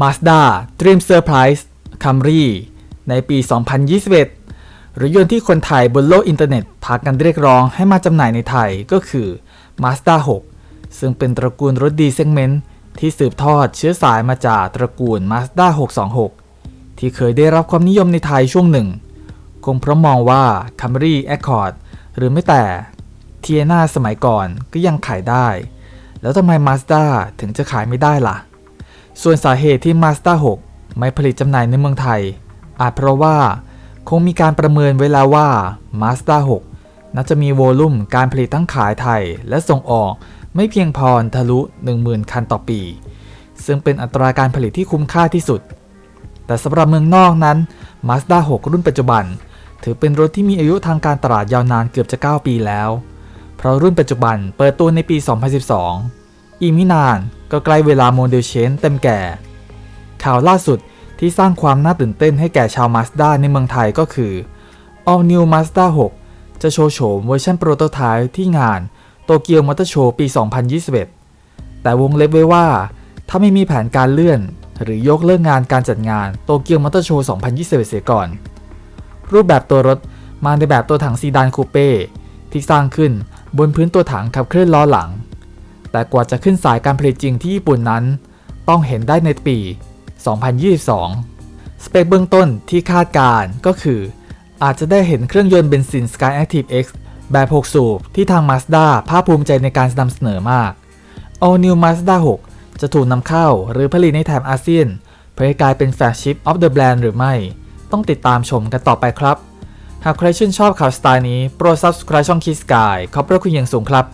Mazda เตรียมเซอร์ไพรส์ Camry ในปี 2021รถยนต์ที่คนไทยบนโลกอินเทอร์เน็ตพากันเรียกร้องให้มาจำหน่ายในไทยก็คือ Mazda 6 ซึ่งเป็นตระกูลรถดีเซกเมนต์ที่สืบทอดเชื้อสายมาจากตระกูล Mazda 626 ที่เคยได้รับความนิยมในไทยช่วงหนึ่ง คงเพราะมองว่า Camry Accord หรือไม่แต่ t i นาสมัยก่อนก็ยังขายได้ แล้วทำไม Mazda ถึงจะขายไม่ได้ล่ะ ส่วนสาเหตุที่ Mazda 6 ไม่ผลิตจำหน่ายในเมืองไทย อาจเพราะว่าคงมีการประเมินไว้แล้วว่า Mazda 6 น่าจะมีโวลุ่มการผลิตทั้งขายไทยและส่งออกไม่เพียงพอทะลุ 10,000 คันต่อปี ซึ่งเป็นอัตราการผลิตที่คุ้มค่าที่สุด แต่สำหรับเมืองนอกนั้น Mazda 6 รุ่นปัจจุบัน ถือเป็นรถที่มีอายุทางการตลาดยาวนานเกือบจะ 9 ปีแล้ว เพราะรุ่นปัจจุบันเปิดตัวในปี 2012 อีกไม่นานก็ใกล้เวลาโมเดลเชนเต็มแก่ ข่าวล่าสุดที่สร้างความน่าตื่นเต้นให้แก่ชาว Mazda ในเมืองไทยก็คือ All New Mazda 6 จะโชว์โฉมเวอร์ชันโปรโตไทป์ที่งานโตเกียวมอเตอร์โชว์ปี 2021 แต่วงเล็บไว้ว่า ถ้าไม่มีแผนการเลื่อน หรือยกเลิกงานการจัดงานโตเกียวมอเตอร์โชว์ 2021 เสียก่อน รูปแบบตัวรถมาในแบบตัวถังซีดานคูเป้ที่สร้างขึ้นบนพื้นตัวถังขับเคลื่อนล้อหลัง แต่กว่าจะขึ้นสายการผลิตจริงที่ญี่ปุ่นนั้น ต้องเห็นได้ในปี 2022 สเปคเบื้องต้นที่คาดการก็คือ อาจจะได้เห็นเครื่องยนต์เบนซิน Skyactiv X แบบ 6 สูบที่ทาง Mazda ภาคภูมิใจในการนำเสนอมาก All New Mazda 6 จะถูกนำเข้าหรือผลิตในแถบอาเซียน เพื่อให้กลายเป็นแฟลชิพ of the brand หรือไม่ ต้องติดตามชมกันต่อไปครับ หากใครชื่นชอบข่าวสไตล์นี้ โปรด subscribe ช่องคิสกายขอบพระคุณอย่างสูงครับ